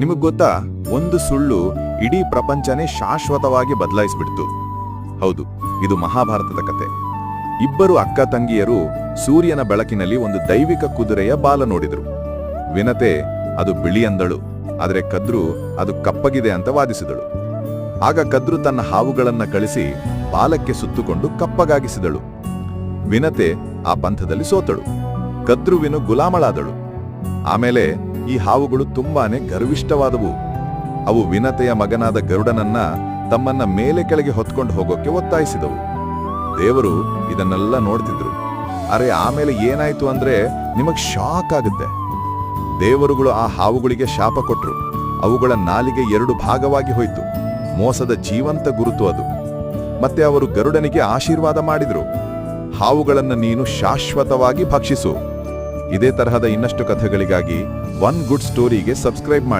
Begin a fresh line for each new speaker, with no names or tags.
ನಿಮಗ್ ಗೊತ್ತಾ, ಒಂದು ಸುಳ್ಳು ಇಡೀ ಪ್ರಪಂಚನೇ ಶಾಶ್ವತವಾಗಿ ಬದಲಾಯಿಸ್ಬಿಡ್ತು. ಹೌದು, ಇದು ಮಹಾಭಾರತದ ಕತೆ. ಇಬ್ಬರು ಅಕ್ಕ ತಂಗಿಯರು ಸೂರ್ಯನ ಬೆಳಕಿನಲ್ಲಿ ಒಂದು ದೈವಿಕ ಕುದುರೆಯ ಬಾಲ ನೋಡಿದರು. ವಿನತೆ, ಅದು ಬಿಳಿ ಅಂದಳು, ಆದರೆ ಕದ್ರು ಅದು ಕಪ್ಪಗಿದೆ ಅಂತ ವಾದಿಸಿದಳು. ಆಗ ಕದ್ರು ತನ್ನ ಹಾವುಗಳನ್ನ ಕಳಿಸಿ ಬಾಲಕ್ಕೆ ಸುತ್ತುಕೊಂಡು ಕಪ್ಪಗಾಗಿಸಿದಳು. ವಿನತೆ ಆ ಪಂಥದಲ್ಲಿ ಸೋತಳು. ಕದ್ರುವಿನು ಗುಲಾಮಳಾದಳು. ಆಮೇಲೆ ಈ ಹಾವುಗಳು ತುಂಬಾನೇ ಗರ್ವಿಷ್ಠವಾದವು. ಅವು ವಿನತೆಯ ಮಗನಾದ ಗರುಡನನ್ನ ತಮ್ಮನ್ನ ಮೇಲೆ ಕೆಳಗೆ ಹೊತ್ಕೊಂಡು ಹೋಗೋಕೆ ಒತ್ತಾಯಿಸಿದವು. ದೇವರು ಇದನ್ನೆಲ್ಲ ನೋಡ್ತಿದ್ರು. ಅರೆ ಆಮೇಲೆ ಏನಾಯ್ತು ಅಂದ್ರೆ ನಿಮಗ್ ಶಾಕ್ ಆಗುತ್ತೆ. ದೇವರುಗಳು ಆ ಹಾವುಗಳಿಗೆ ಶಾಪ ಕೊಟ್ರು. ಅವುಗಳ ನಾಲಿಗೆ ಎರಡು ಭಾಗವಾಗಿ ಹೋಯ್ತು. ಮೋಸದ ಜೀವಂತ ಗುರುತು ಅದು. ಮತ್ತೆ ಅವರು ಗರುಡನಿಗೆ ಆಶೀರ್ವಾದ ಮಾಡಿದ್ರು. ಹಾವುಗಳನ್ನು ನೀನು ಶಾಶ್ವತವಾಗಿ ಭಕ್ಷಿಸು. ಇದೇ ತರಹದ ಇನ್ನಷ್ಟು ಕಥೆಗಳಿಗಾಗಿ ಒನ್ ಗುಡ್ ಸ್ಟೋರಿಗೆ ಸಬ್ಸ್ಕ್ರೈಬ್ ಮಾಡಿ.